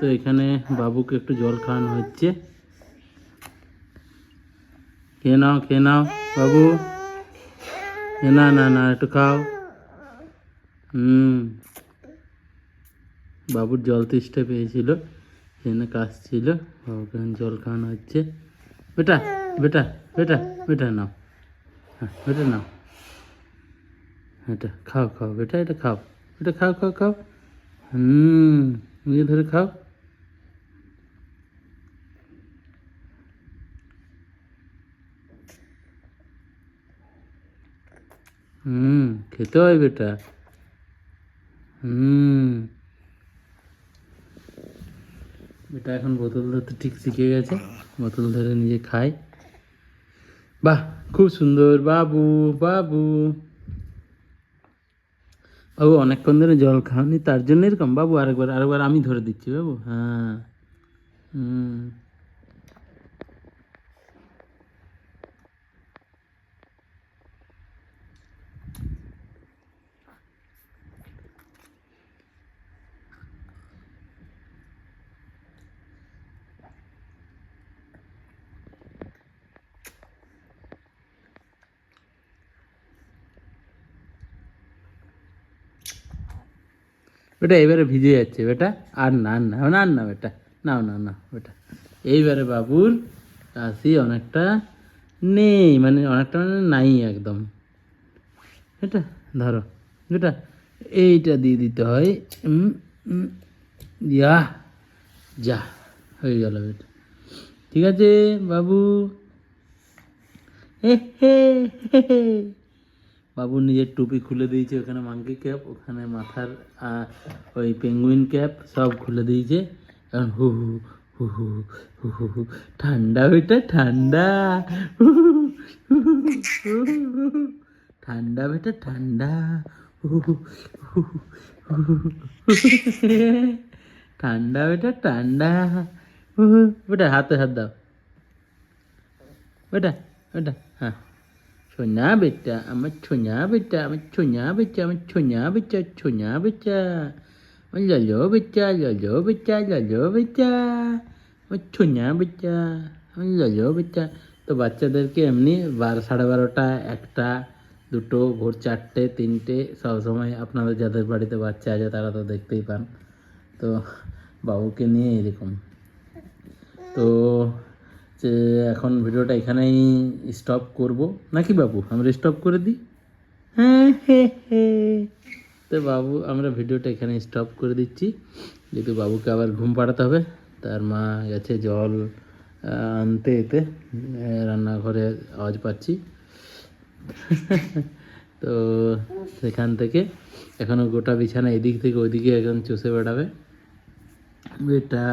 তো এখানে বাবুকে একটু জল খাওয়ানো হচ্ছে। খেয়ে নাও খেয়ে নাও। বাবু না না না, একটু খাও। হুম। বাবুর জল তেষ্টা পেয়েছিল সেখানে কাজ ছিল। বাবুকে জল খাওয়ানো হচ্ছে। বেটা বেটা বেটা বেটা নাও। হ্যাঁ বেটা নাও। এটা খাও খাও, বেটা, এটা খাও। এটা খাও খাও খাও। হুম, ধরে খাও। হুম, খেতে হয় বেটা। হুম। বেটা, এখন বোতল ধরতে ঠিক শিখে গেছে। বোতল ধরে নিজে খায় বাহ, খুব সুন্দর। বাবু বাবু। বাবু, অনেকক্ষণ ধরে জল খাওনি, তার জন্য এরকম। বাবু, আরেকবার আরেকবার আমি ধরে দিচ্ছি, বাবু। হ্যাঁ। হুম। বেটা এবারে ভিজে যাচ্ছে বেটা। আর না আর না না আর না বেটা, নাও না না বেটা। এইবারে বাবুর কাশি অনেকটা নেই মানে অনেকটা মানে নাই একদম। এটা ধরো, বেটা, এইটা দিয়ে দিতে হয় যা যা, হয়ে গেল বেটা। ঠিক আছে বাবু? হে হে হে হে। বাবু নিজের টুপি খুলে দিয়েছে ওখানে মাঙ্কি ক্যাপ ওখানে মাথার ওই পেঙ্গুইন ক্যাপ সব খুলে দিয়েছে এখন হু হু হু হু হু হু হু ঠান্ডা বেটা ঠান্ডা। ঠান্ডা বেটা ঠান্ডা। ঠান্ডা বেটা ঠান্ডা। বেটা হাতে হাত দাও বেটা বেটা হ্যাঁ সোনা বেটা আমার সোনা বেটা আমার সোনা বেটা আমার সোনা বেটা সোনা বেটা আমার লালো বেটা লালো বেটা লালো বেটা আমার সোনা বেটা আমার লালো বেটা তো বাচ্চাদেরকে এমনি বারো সাড়ে বারোটা একটা দুটো ভোর চারটে তিনটে সবসময় আপনাদের যাদের বাড়িতে বাচ্চা আছে তারা তো দেখতেই পান তো বাবুকে নিয়ে এরকম তো যে এখন ভিডিওটা এখানেই স্টপ করব। নাকি বাবু, আমরা স্টপ করে দিই? হ্যাঁ তো বাবু, আমরা ভিডিওটা এখানে স্টপ করে দিচ্ছি। যেহেতু বাবুকে আবার ঘুম পাড়াতে হবে, তার মা গেছে জল আনতে এতে রান্নাঘরে আওয়াজ পাচ্ছি। তো সেখান থেকে এখনও গোটা বিছানা এদিক থেকে ওইদিকে এখন চষে বেড়াবে। বেটা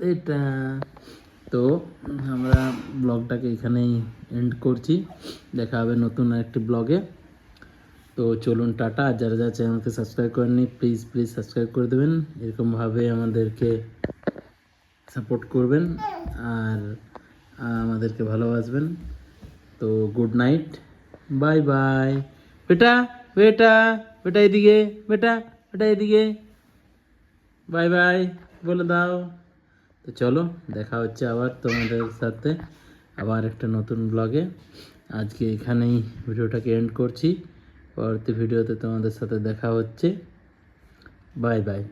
এটা তো আমরা ব্লগটাকে এখানেই এন্ড করছি। দেখা হবে নতুন একটি ব্লগে। তো চলুন টাটা। যারা যারা চ্যানেলকে সাবস্ক্রাইব করেননি প্লিজ প্লিজ সাবস্ক্রাইব করে দেবেন। এরকমভাবে আমাদেরকে সাপোর্ট করবেন আর আমাদেরকে ভালোবাসবেন। তো গুড নাইট বাই বাই বেটা বেটা বেটা এদিকে, বেটা বেটা এদিকে। বাই বাই বলে দাও। তো চলো, দেখা হচ্ছে আবার তোমাদের সাথে আবার একটা নতুন ব্লগে আজকে এখানেই ভিডিওটাকে এন্ড করছি। পরবর্তী ভিডিওতে তোমাদের সাথে দেখা হচ্ছে। Bye bye